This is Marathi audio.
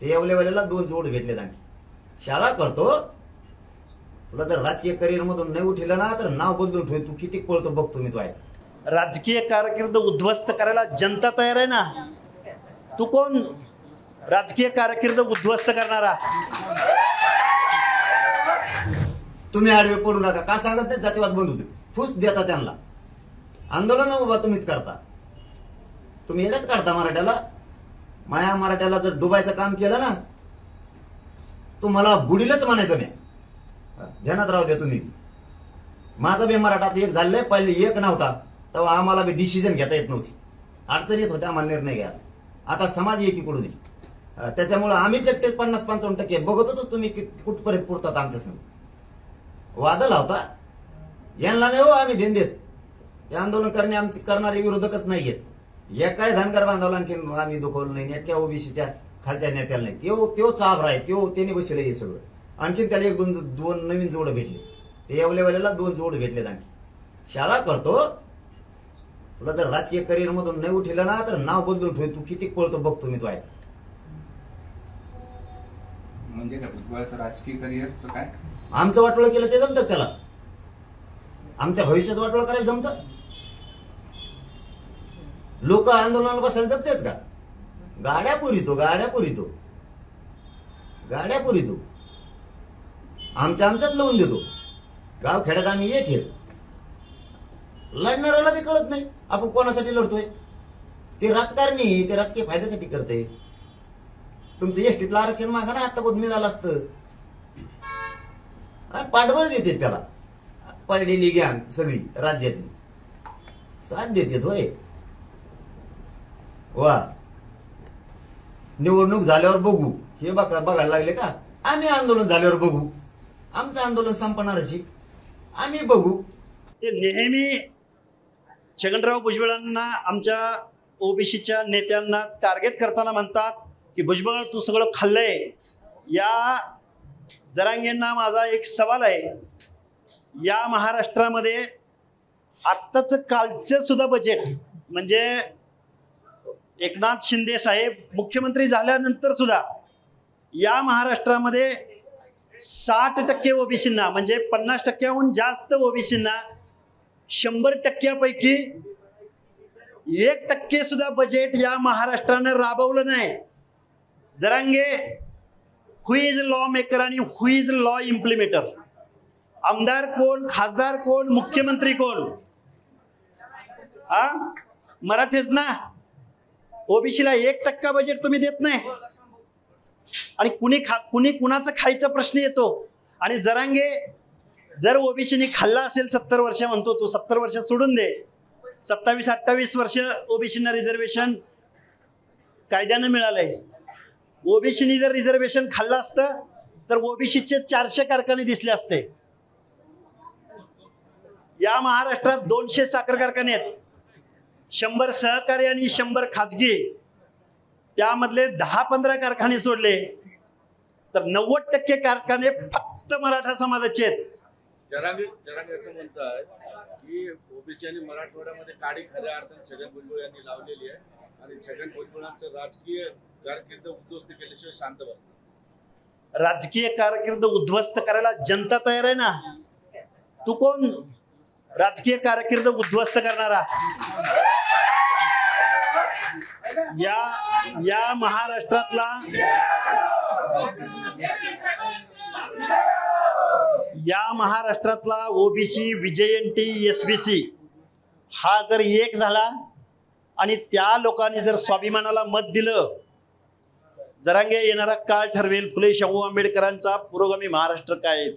ते येवलेवाल्याला दोन जोड भेटले आणि शाळा करतो. तुला जर राजकीय करिअर मधून नाही उठलं ना तर नाव बदलून ठेव. तू किती पळतो बघतो मी तो आहे राजकीय कारकीर्द उद्ध्वस्त करायला जनता तयार आहे ना? तू कोण? राजकीय कारकीर्द उद्ध्वस्त करणारा. तुम्ही आडवे पडू नका. का सांगत नाही? जातीवाद बंद होते फुस देता त्यांना. आंदोलन उभा तुम्हीच करता. तुम्ही येण्यात काढता मराठ्याला. माया मराठ्याला जर डुबायचं काम केलं ना तुम्हाला बुडीलच म्हणायचं नाही ध्यानात राहू द्या तुम्ही. माझा बी मराठात एक झालेलं पहिले एक नव्हता तेव्हा आम्हाला बी डिसिजन घेता येत नव्हती. अडचण येत होत्या आम्हाला निर्णय घ्या आता समाज एकीकडून येईल. त्याच्यामुळं आम्ही एकटे पन्नास पंचावन्न टक्के बघत होतो तुम्ही कुठपर्यंत पुरतात आमच्या संग. वाद होता. यांना नाही हो आम्ही देण देत. हे आंदोलन करणे आमचे करणारे विरोधकच नाही आहेत. एकाही धनगर बांधवला आणखी आम्ही दुखवलं नाही. एका ओबीसीच्या खालच्या नेत्याला नाही. त्यो त्यो चाभरा आहे. त्यो त्याने बसले हे सगळं. आणखीन त्याला एक दोन दोन नवीन जोड भेटले. ते येवलेवाल्याला दोन जोड भेटले आणखी. शाळा करतो. तुला जर राजकीय करिअर मधून नाही उठलं ना तर नाव बदलून ठेव. तू किती पळतो बघतो मी तो आहे म्हणजे काय भुजबळाचं राजकीय करिअरचं काय? आमचं वाटोळं केलं ते जमतं त्याला? आमच्या भविष्यात वाटोळं करायला जमतं? लोक आंदोलनाला बसायला जपतात का? गाड्या पुरितो गाड्या पुरितो. गाड्या पुरितो. आमच्या आमच्यात लावून देतो. गाव खेड्यात आम्ही एक आहेत. लढणाऱ्याला बी कळत नाही आपण कोणासाठी लढतोय. ते राजकारणी ते राजकीय फायद्यासाठी करते. तुमचं एसटीतलं आरक्षण मागा ना आता मिळालं असतं. पाठबळ देते त्याला. पडलेली गॅंग सगळी राज्यातली. साथ देते होय वा. निवडणूक झाल्यावर बघू. हे बघा बघायला लागले का? आम्ही आंदोलन झाल्यावर बघू. आमचं आंदोलन संपणारच आम्ही बघू. ते नेहमी छगनराव भुजबळांना आमच्या ओबीसीच्या नेत्यांना टार्गेट करताना म्हणतात की भुजबळ तू सगळं खाल्लंय. या जरांगेंना माझा एक सवाल आहे. या महाराष्ट्रामध्ये आत्ताचं कालचं सुद्धा बजेट म्हणजे एकनाथ शिंदे साहेब मुख्यमंत्री झाल्यानंतर सुद्धा या महाराष्ट्रामध्ये साठ टक्के ओबीसींना म्हणजे पन्नास टक्क्याहून जास्त ओबीसींना शंभर टक्क्यापैकी एक टक्के सुद्धा बजेट या महाराष्ट्रानं राबवलं नाही. Jarange who is law maker आणि हु इज लॉ इम्प्लिमेटर आमदार कोण खासदार कोण मुख्यमंत्री कोण? हा? मराठीच ना? ओबीसीला एक टक्का बजेट तुम्ही देत नाही. आणि कुणी खा कुणी कुणाचं खायचा प्रश्न येतो आणि जरांगे जर ओबीसीने खाल्ला असेल सत्तर वर्ष म्हणतो तो सत्तर वर्ष सोडून दे. सत्तावीस अठ्ठावीस वर्ष ओबीसीना रिझर्वेशन कायद्यानं मिळालंय. ओबीसीनी जर रिझर्वेशन खाल्लं असतं तर ओबीसीचे चारशे कारखाने दिसले असते. या महाराष्ट्रात दोनशे साखर कारखाने आहेत. शंभर सहकारी आणि शंभर खाजगी. त्यामधले दहा पंधरा कारखाने सोडले. तर नव्वद टक्के कारखाने फक्त मराठा समाजाचे आहेत. जरांगे जरांगे असं म्हणतात की ओबीसी आणि मराठवाड्यामध्ये काडी खऱ्या अर्थाने छगन भुजबळ यांनी लावलेली आहे आणि छगन भुजबळांचं राजकीय कारकीर्द उद्ध्वस्त केल्याशिवाय शांत बसतात राजकीय कारकीर्द उद्ध्वस्त करायला जनता तयार आहे ना? तू कोण? राजकीय कारकीर्द उद्ध्वस्त करणारा. या या महाराष्ट्रातला या महाराष्ट्रातला ओबीसी विजयंती एसबीसी हा जर एक झाला आणि त्या लोकांनी जर स्वाभिमानाला मत दिलं जरांगे येणारा काळ ठरवेल. फुले शाहू आंबेडकरांचा पुरोगामी महाराष्ट्र काय आहे?